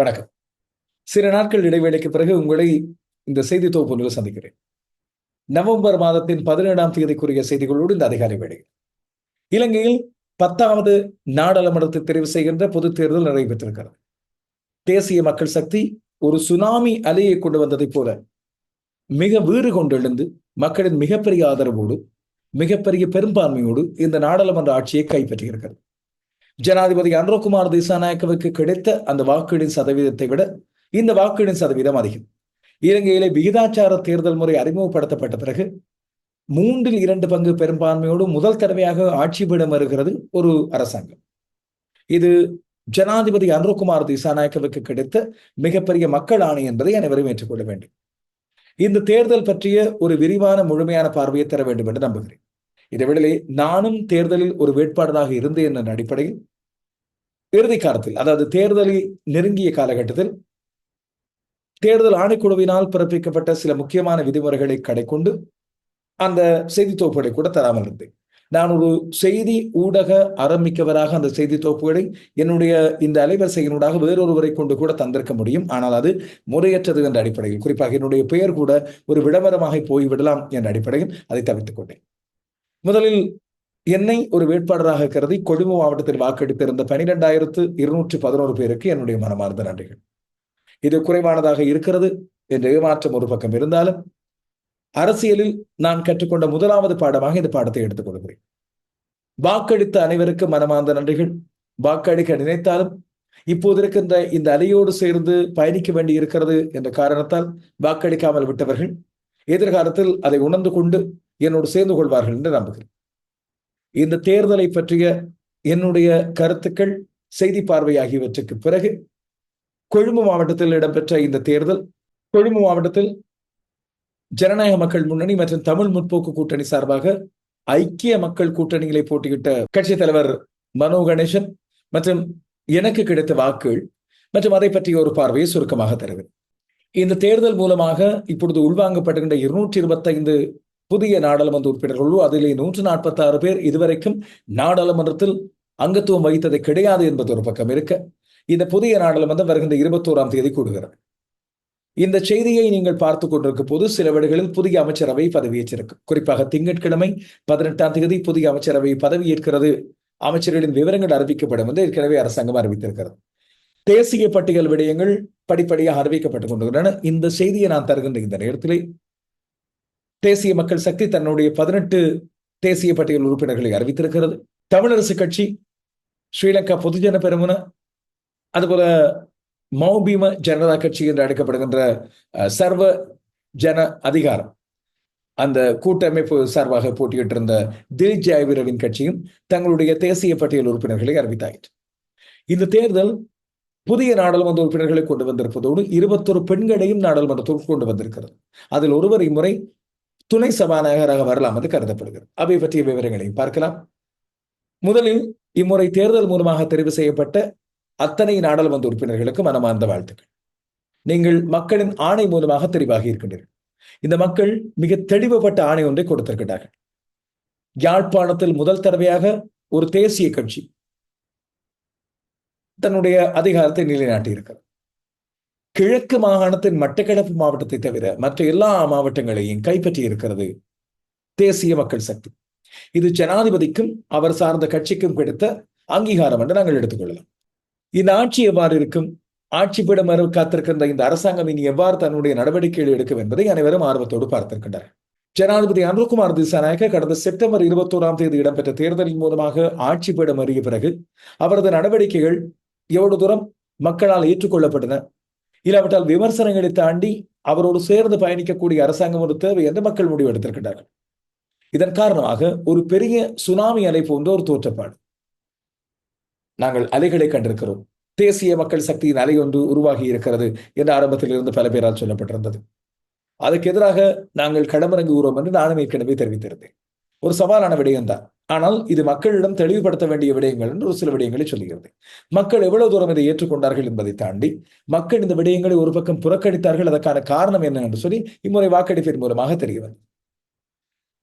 வணக்கம். சில நாட்கள் இடைவேளைக்கு பிறகு உங்களை இந்த செய்தி தொகுப்பு சந்திக்கிறேன். நவம்பர் மாதத்தின் பதினேழாம் தேதிக்குரிய செய்திகளோடு இந்த அதிகாரி வேலை இலங்கையில் பத்தாவது நாடாளுமன்றத்தை தெரிவு செய்கின்ற பொது தேர்தல் நடைபெற்றிருக்கிறது. தேசிய மக்கள் சக்தி ஒரு சுனாமி அலையை கொண்டு வந்ததைப் போல மிக வீறு கொண்டெழுந்து மக்களின் மிகப்பெரிய ஆதரவோடு மிகப்பெரிய பெரும்பான்மையோடு இந்த நாடாளுமன்ற ஆட்சியை கைப்பற்றியிருக்கிறது. ஜனாதிபதி அன்ரோகுமார் திசாநாயக்கவுக்கு கிடைத்த அந்த வாக்கீடின் சதவீதத்தை விட இந்த வாக்குகளின் சதவீதம் அதிகம். இலங்கையிலே விகிதாச்சார தேர்தல் முறை அறிமுகப்படுத்தப்பட்ட பிறகு மூன்றில் இரண்டு பங்கு பெரும்பான்மையோடு முதல் தடவையாக ஆட்சி பீடம் வருகிறது ஒரு அரசாங்கம். இது ஜனாதிபதி அன்ருகுமார் திசாநாயக்கவுக்கு கிடைத்த மிகப்பெரிய மக்கள் ஆணை என்பதை அனைவரும் ஏற்றுக்கொள்ள வேண்டும். இந்த தேர்தல் பற்றிய ஒரு விரிவான முழுமையான பார்வையை தர வேண்டும் என்று நம்புகிறேன். இதைவிடலே நானும் தேர்தலில் ஒரு வேட்பாளராக இருந்தேன் என்ற அடிப்படையில் இறுதி காலத்தில் அதாவது தேர்தலை நெருங்கிய காலகட்டத்தில் தேர்தல் ஆணைக்குழுவினால் பிறப்பிக்கப்பட்ட சில முக்கியமான விதிமுறைகளை கடைக்கொண்டு அந்த செய்தி தொகுப்புகளை கூட தராமல் இருந்தேன். நான் ஒரு செய்தி ஊடக ஆரம்பிக்கவராக அந்த செய்தி தொகுப்புகளை என்னுடைய இந்த அலைவரிசையினூடாக வேறொருவரை கொண்டு கூட தந்திருக்க முடியும். ஆனால் அது முறையற்றது என்ற அடிப்படையில் குறிப்பாக என்னுடைய பெயர் கூட ஒரு விளம்பரமாக போய்விடலாம் என்ற அடிப்படையில் அதை தவிர்த்துக் கொண்டேன். முதலில் என்னை ஒரு வேட்பாளராக கருதி கொழும்பு மாவட்டத்தில் வாக்கெடுத்திருந்த பனிரெண்டாயிரத்து இருநூற்றி பதினோரு பேருக்கு என்னுடைய மனமார்ந்த நன்றிகள். இது குறைவானதாக இருக்கிறது என்ற ஏமாற்றம் ஒரு பக்கம் இருந்தாலும் அரசியலில் நான் கற்றுக்கொண்ட முதலாவது பாடமாக இந்த பாடத்தை எடுத்துக் கொள்கிறேன். வாக்களித்த அனைவருக்கும் மனமார்ந்த நன்றிகள். வாக்களிக்க நினைத்தாலும் இப்போது இருக்கின்ற இந்த அலையோடு சேர்ந்து பயணிக்க வேண்டி இருக்கிறது என்ற காரணத்தால் வாக்களிக்காமல் விட்டவர்கள் எதிர்காலத்தில் அதை உணர்ந்து கொண்டு என்னோடு சேர்ந்து கொள்வார்கள் என்று நம்புகிறேன். இந்த தேர்தலை பற்றிய என்னுடைய கருத்துக்கள் செய்தி பார்வை ஆகியவற்றுக்கு பிறகு கொழும்பு மாவட்டத்தில் இடம்பெற்ற இந்த தேர்தல் கொழும்பு மாவட்டத்தில் ஜனநாயக மக்கள் முன்னணி மற்றும் தமிழ் முற்போக்கு கூட்டணி சார்பாக ஐக்கிய மக்கள் கூட்டணிகளை போட்டியிட்ட கட்சி தலைவர் மனோ கணேசன் மற்றும் எனக்கு கிடைத்த வாக்குகள் மற்றும் அதை பற்றிய ஒரு பார்வையை சுருக்கமாக தருகிறேன். இந்த தேர்தல் மூலமாக இப்பொழுது உள்வாங்கப்படுகின்ற இருநூற்றி இருபத்தைந்து புதிய நாடாளுமன்ற உறுப்பினர்களோ அதிலே நூற்று நாற்பத்தி ஆறு பேர் இதுவரைக்கும் நாடாளுமன்றத்தில் அங்கத்துவம் வைத்தது கிடையாது என்பது ஒரு பக்கம் இருக்க இந்த புதிய நாடாளுமன்றம் வருகின்ற இருபத்தோராம் தேதி கூடுகிறது. இந்த செய்தியை நீங்கள் பார்த்து கொண்டிருக்கும் போது சில வீடுகளில் புதிய அமைச்சரவை பதவியேற்றிருக்கு. குறிப்பாக திங்கட்கிழமை பதினெட்டாம் தேதி புதிய அமைச்சரவை பதவியேற்கிறது அமைச்சர்களின் விவரங்கள் அறிவிக்கப்படும் என்று ஏற்கனவே அரசாங்கம் அறிவித்திருக்கிறது. தேசிய பட்டியல் விடயங்கள் படிப்படியாக அறிவிக்கப்பட்டுக் கொண்டிருக்கின்றன. இந்த செய்தியை நான் தருகின்ற இந்த நேரத்திலே தேசிய மக்கள் சக்தி தன்னுடைய பதினெட்டு தேசிய பட்டியல் உறுப்பினர்களை அறிவித்திருக்கிறது. தமிழரசு கட்சி ஸ்ரீலங்கா பொதுஜன பெருமுன அதுபோல மௌபீம ஜனதா கட்சி என்று அழைக்கப்படுகின்ற சர்வ ஜன அதிகாரம். அந்த கூட்டமைப்பு சார்பாக போட்டியிட்டு இருந்த திலீப் ஜெயவீரவின் கட்சியும் தங்களுடைய தேசிய பட்டியல் உறுப்பினர்களை அறிவித்தாயிற்று. இந்த தேர்தல் புதிய நாடாளுமன்ற உறுப்பினர்களை கொண்டு வந்திருப்பதோடு இருபத்தொரு பெண்களையும் நாடாளுமன்றத்திற்கு கொண்டு வந்திருக்கிறது. அதில் ஒருவர் இம்முறை துணை சபாநாயகராக வரலாம் என்று கருதப்படுகிறது. அவை பற்றிய விவரங்களையும் பார்க்கலாம். முதலில் இம்முறை தேர்தல் மூலமாக தெரிவு செய்யப்பட்ட அத்தனை நாடாளுமன்ற உறுப்பினர்களுக்கு மனமார்ந்த வாழ்த்துக்கள். நீங்கள் மக்களின் ஆணை மூலமாக தெரிவாகி இருக்கின்றீர்கள். இந்த மக்கள் மிக தெளிவுபட்ட ஆணை ஒன்றை கொடுத்திருக்கிறார்கள் யாழ்ப்பாணத்தில் முதல் தடவையாக ஒரு தேசிய கட்சி தன்னுடைய அதிகாரத்தை நிலைநாட்டி இருக்கிறது கிழக்கு மாகாணத்தின் மட்டக்கிழப்பு மாவட்டத்தை தவிர மற்ற எல்லா மாவட்டங்களையும் கைப்பற்றி இருக்கிறது தேசிய மக்கள் சக்தி. இது ஜனாதிபதிக்கும் அவர் சார்ந்த கட்சிக்கும் கிடைத்த அங்கீகாரம் என்று நாங்கள் எடுத்துக்கொள்ளலாம். இந்த ஆட்சி எவ்வாறு இருக்கும்? ஆட்சி பீடம் காத்திருக்கின்ற இந்த அரசாங்கம் இனி எவ்வாறு தன்னுடைய நடவடிக்கைகள் எடுக்கும் என்பதை அனைவரும் ஆர்வத்தோடு பார்த்திருக்கின்றனர். ஜனாதிபதி அனுகுமார் திசாநாயக்க கடந்த செப்டம்பர் இருபத்தோராம் தேதி இடம்பெற்ற தேர்தலின் மூலமாக ஆட்சி பீடம் அறிய பிறகு அவரது நடவடிக்கைகள் எவ்வளவு தூரம் மக்களால் ஏற்றுக்கொள்ளப்பட்டன? இல்லாவிட்டால் விமர்சனங்களை தாண்டி அவரோடு சேர்ந்து பயணிக்கக்கூடிய அரசாங்கம் ஒரு தேவை என்று மக்கள் முடிவு எடுத்திருக்கிறார்கள் இதன் காரணமாக ஒரு பெரிய சுனாமி அலை போன்ற ஒரு தோற்றப்பாடு. நாங்கள் அலைகளை கண்டிருக்கிறோம். தேசிய மக்கள் சக்தியின் அலை ஒன்று உருவாகி இருக்கிறது என்று ஆரம்பத்தில் இருந்து பல பேரால் சொல்லப்பட்டிருந்தது. அதற்கு எதிராக நாங்கள் களமிறங்குகிறோம் என்று நானும் ஏற்கனவே தெரிவித்திருந்தேன். ஒரு சவாலான விடயம்தான் ஆனால் இது மக்களிடம் தெளிவுபடுத்த வேண்டிய விடயங்கள் என்று ஒரு சில விடயங்களை சொல்லுகிறது மக்கள் எவ்வளவு தூரம் இதை ஏற்றுக்கொண்டார்கள் என்பதை தாண்டி மக்கள் இந்த விடயங்களை ஒரு பக்கம் புறக்கணித்தார்கள் அதற்கான காரணம் என்ன என்று சொல்லி இம்முறை வாக்கெடுப்பின் மூலமாக தெரிய வந்தது.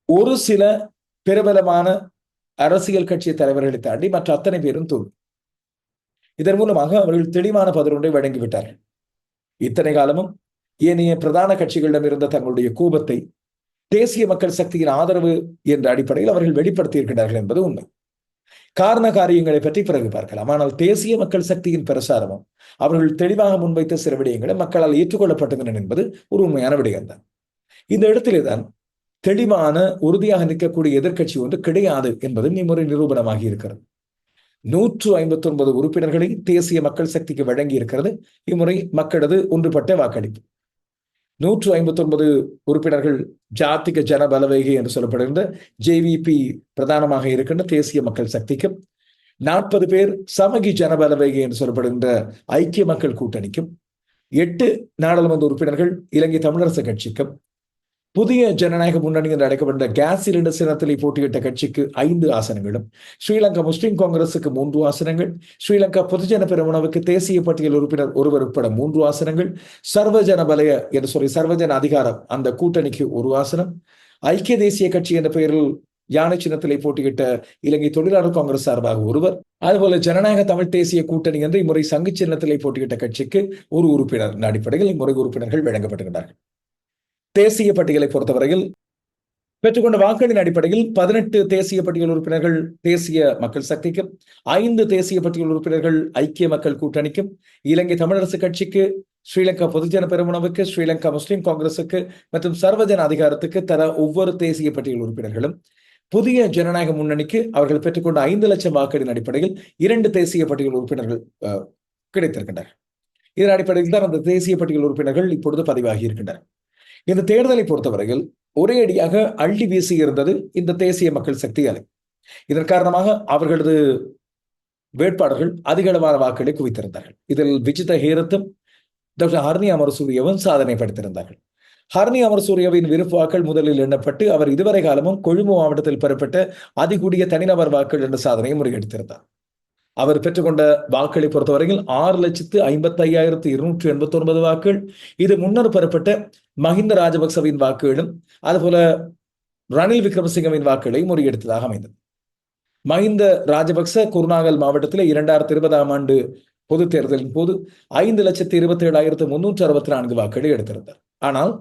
ஒரு சில பிரபலமான அரசியல் கட்சி தலைவர்களை தாண்டி மற்ற அத்தனை பேரும் தோல்வி இதன் மூலமாக அவர்கள் தெளிவான பதிலொன்றை வழங்கிவிட்டார்கள். இத்தனை காலமும் ஏனைய பிரதான கட்சிகளிடம் இருந்த தங்களுடைய கோபத்தை தேசிய மக்கள் சக்தியின் ஆதரவு என்ற அடிப்படையில் அவர்கள் வெளிப்படுத்தியிருக்கிறார்கள் என்பது உண்மை. காரண காரியங்களை பற்றி பிறகு பார்க்கலாம். ஆனால் தேசிய மக்கள் சக்தியின் பிரசாரமும் அவர்கள் தெளிவாக முன்வைத்த சில விடயங்களை மக்களால் ஏற்றுக்கொள்ளப்பட்டன என்பது ஒரு உண்மையான விடயம்தான். இந்த இடத்திலே தான் தெளிவான உறுதியாக நிற்கக்கூடிய எதிர்க்கட்சி ஒன்று கிடையாது என்பதும் இம்முறை நிரூபணமாகி இருக்கிறது. நூற்று ஐம்பத்தி ஒன்பது உறுப்பினர்களை தேசிய மக்கள் சக்திக்கு வழங்கி இருக்கிறது இம்முறை மக்களது ஒன்றுபட்ட வாக்களிப்பு. நூற்று ஐம்பத்தி ஒன்பது உறுப்பினர்கள் ஜாத்திக ஜன பலவேகி என்று சொல்லப்படுகின்ற ஜேவிபி பிரதானமாக இருக்கின்ற தேசிய மக்கள் சக்திக்கும் நாற்பது பேர் சமகி ஜனபலவேகை என்று சொல்லப்படுகின்ற ஐக்கிய மக்கள் கூட்டணிக்கும் எட்டு நாடாளுமன்ற உறுப்பினர்கள் இலங்கை தமிழரசு கட்சிக்கும் புதிய ஜனநாயக முன்னணி என்று அழைக்கப்பட்ட கேஸ் சிலிண்டர் சின்னத்திலே போட்டியிட்ட கட்சிக்கு ஐந்து ஆசனங்களும் ஸ்ரீலங்கா முஸ்லிம் காங்கிரசுக்கு மூன்று ஆசனங்கள் ஸ்ரீலங்கா பொதுஜன பெருமனவுக்கு தேசிய பட்டியல் உறுப்பினர் ஒருவர் உட்பட மூன்று ஆசனங்கள் சர்வஜன பலய என்று சொல்லி சர்வஜன அதிகாரம் அந்த கூட்டணிக்கு ஒரு ஆசனம். ஐக்கிய தேசிய கட்சி என்ற பெயரில் யானை சின்னத்திலே போட்டியிட்ட இலங்கை தொழிலாளர் காங்கிரஸ் சார்பாக ஒருவர். அதுபோல ஜனநாயக தமிழ் தேசிய கூட்டணி என்று இம்முறை சங்கு சின்னத்திலே போட்டியிட்ட கட்சிக்கு ஒரு உறுப்பினர் அடிப்படையில் இம்முறை உறுப்பினர்கள் வழங்கப்படுகிறார்கள் தேசிய பட்டியலை பொறுத்தவரையில் பெற்றுக்கொண்ட வாக்குகளின் அடிப்படையில் பதினெட்டு தேசிய பட்டியல் உறுப்பினர்கள் தேசிய மக்கள் சக்திக்கும் ஐந்து தேசிய பட்டியல் உறுப்பினர்கள் ஐக்கிய மக்கள் கூட்டணிக்கும் இலங்கை தமிழரசு கட்சிக்கு ஸ்ரீலங்கா பொதுஜன பெருமுனவுக்கு ஸ்ரீலங்கா முஸ்லிம் காங்கிரசுக்கு மற்றும் சர்வஜன அதிகாரத்துக்கு தர ஒவ்வொரு தேசிய பட்டியல் உறுப்பினர்களும் புதிய ஜனநாயக முன்னணிக்கு அவர்கள் பெற்றுக்கொண்ட ஐந்து லட்சம் வாக்குகளின் அடிப்படையில் இரண்டு தேசிய பட்டியல் உறுப்பினர்கள் கிடைத்திருக்கின்றனர். இதன் அடிப்படையில் தான் அந்த தேசிய பட்டியல் உறுப்பினர்கள் இப்பொழுது பதிவாகி இருக்கின்றனர். இந்த தேர்தலை பொறுத்தவரையில் ஒரே அடியாக அள்ளி வீசி இருந்தது இந்த தேசிய மக்கள் சக்தி அலை. இதன் காரணமாக அவர்களது வேட்பாளர்கள் அதிக அளவான வாக்குகளை குவித்திருந்தார்கள். இதில் விஜித ஹேரத்தும் டாக்டர் ஹர்னி அமரசூரியவும் சாதனை படுத்திருந்தார்கள். ஹர்னி அமரசூரியவின் விருப்பு வாக்கள் முதலில் எண்ணப்பட்டு அவர் இதுவரை காலமும் கொழும்பு மாவட்டத்தில் பெறப்பட்ட அதிகூடிய தனிநபர் வாக்கள் என்ற சாதனையை முறியடித்திருந்தார். அவர் பெற்றுக்கொண்ட வாக்களை பொறுத்தவரையில் ஆறு லட்சத்து ஐம்பத்தி ஐயாயிரத்து இருநூற்றி எண்பத்தி ஒன்பது வாக்குகள் இது முன்னர் பெறப்பட்ட மஹிந்த ராஜபக்சவின் வாக்குகளும் அதுபோல ரணில் விக்ரமசிங்கவின் வாக்குகளை முறியடித்ததாக அமைந்தது. மஹிந்த ராஜபக்ச குருநாகல் மாவட்டத்தில் இரண்டாயிரத்தி இருபதாம் ஆண்டு பொது தேர்தலின் போது ஐந்து லட்சத்தி இருபத்தி ஏழாயிரத்து முன்னூற்று அறுபத்தி நான்கு வாக்குகளை எடுத்திருந்தார். ஆனால்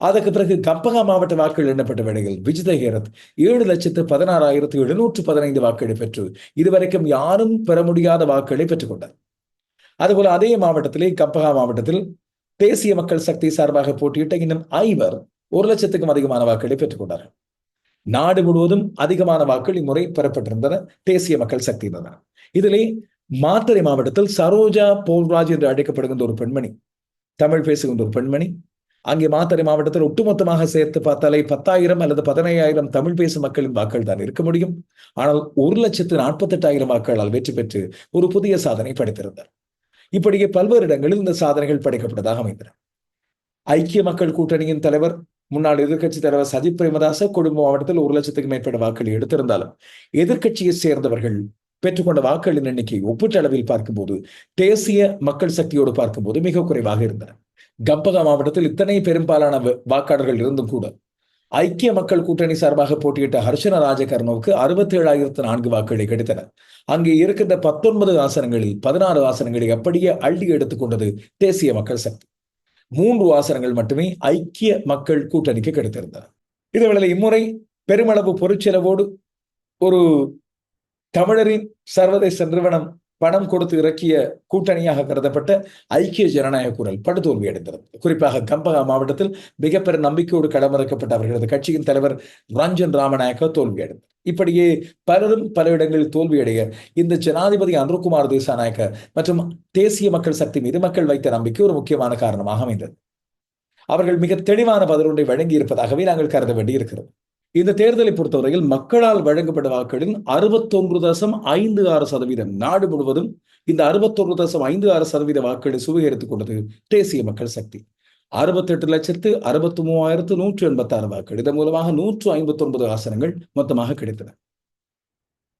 அதற்கு பிறகு கம்பகா மாவட்ட வாக்குகள் எண்ணப்பட்ட வேளையில் விஜித ஹேரத் ஏழு லட்சத்து பதினாறாயிரத்து எழுநூற்று பதினைந்து வாக்குகளை பெற்று இதுவரைக்கும் யாரும் பெற முடியாத வாக்குகளை பெற்றுக்கொண்டார் அதுபோல அதே மாவட்டத்திலே கம்பகா மாவட்டத்தில் தேசிய மக்கள் சக்தி சார்பாக போட்டியிட்ட இன்னும் ஐவர் ஒரு லட்சத்துக்கும் அதிகமான வாக்குகளை பெற்றுக்கொண்டார்கள் நாடு முழுவதும் அதிகமான வாக்குகள் இம்முறை பெறப்பட்டிருந்தன. தேசிய மக்கள் சக்தி இதிலே மாத்தறை மாவட்டத்தில் சரோஜா போல்ராஜ் என்று அழைக்கப்படுகின்ற ஒரு பெண்மணி தமிழ் பேசுகின்ற ஒரு பெண்மணி அங்கே மாத்தறை மாவட்டத்தில் ஒட்டுமொத்தமாக சேர்த்து பார்த்தாலே பத்தாயிரம் அல்லது பதினையாயிரம் தமிழ் பேசும் மக்களின் வாக்கள் தான் இருக்க முடியும். ஆனால் ஒரு லட்சத்து நாற்பத்தி எட்டாயிரம் வாக்குகளால் வெற்றி பெற்று ஒரு புதிய சாதனை படைத்திருந்தார். இப்படியே பல்வேறு இடங்களில் இந்த சாதனைகள் படைக்கப்பட்டதாக அமைந்தன. ஐக்கிய மக்கள் கூட்டணியின் தலைவர் முன்னாள் எதிர்க்கட்சி தலைவர் சஜித் பிரேமதாச கொடும்பு மாவட்டத்தில் ஒரு லட்சத்துக்கு மேற்பட்ட வாக்களை எடுத்திருந்தாலும் எதிர்க்கட்சியை சேர்ந்தவர்கள் பெற்றுக்கொண்ட வாக்குகளின் எண்ணிக்கை ஒப்பீட்டளவில் பார்க்கும்போது தேசிய மக்கள் சக்தியோடு பார்க்கும்போது மிக குறைவாக இருந்தன. கம்பகா மாவட்டத்தில் இத்தனை பெரும்பாலான வாக்காளர்கள் இருந்தும் கூட ஐக்கிய மக்கள் கூட்டணி சார்பாக போட்டியிட்ட ஹர்ஷன ராஜகர்ணவுக்கு அறுபத்தி ஏழாயிரத்து நான்கு வாக்குகளை கிடைத்தன. அங்கே இருக்கின்ற பத்தொன்பது ஆசனங்களில் பதினாறு ஆசனங்களை அப்படியே அள்ளி எடுத்துக்கொண்டது தேசிய மக்கள் சக்தி. மூன்று ஆசனங்கள் மட்டுமே ஐக்கிய மக்கள் கூட்டணிக்கு கிடைத்திருந்தன. இதுவேளை இம்முறை பெருமளவு பொருட்செலவோடு ஒரு தமிழரின் சர்வதேச நிறுவனம் பணம் கொடுத்து இறக்கிய கூட்டணியாக கருதப்பட்ட ஐக்கிய ஜனநாயக குரல் படுதோல்வி அடைந்தது. குறிப்பாக கம்பகா மாவட்டத்தில் மிகப்பெரிய நம்பிக்கையோடு களமிறக்கப்பட்ட அவர்களது கட்சியின் தலைவர் ரஞ்சன் ராமநாயக்க தோல்வியடைந்தார் இப்படியே பலரும் பல இடங்களில் தோல்வியடைய இந்த ஜனாதிபதி அன்ருகுமார் தேசாநாயக்க மற்றும் தேசிய மக்கள் சக்தி மீது மக்கள் வைத்த நம்பிக்கை ஒரு முக்கியமான காரணமாக அமைந்தது. அவர்கள் மிக தெளிவான பதிலொன்றை வழங்கி இருப்பதாகவே நாங்கள் கருத வேண்டியிருக்கிறது. இந்த தேர்தலை பொறுத்தவரையில் மக்களால் வழங்கப்பட்ட வாக்குகளில் அறுபத்தொன்று தசம் ஐந்து ஆறு சதவீதம். நாடு முழுவதும் இந்த அறுபத்தொன்று தசம் ஐந்து ஆறு சதவீத வாக்குகளை சுவீகரித்துக் கொண்டது தேசிய மக்கள் சக்தி. அறுபத்தி எட்டு லட்சத்து அறுபத்தி மூவாயிரத்து நூற்று எண்பத்தி ஆறு வாக்குகள். இதன் மூலமாக நூற்று ஐம்பத்தி ஒன்பது ஆசனங்கள் மொத்தமாக கிடைத்தன.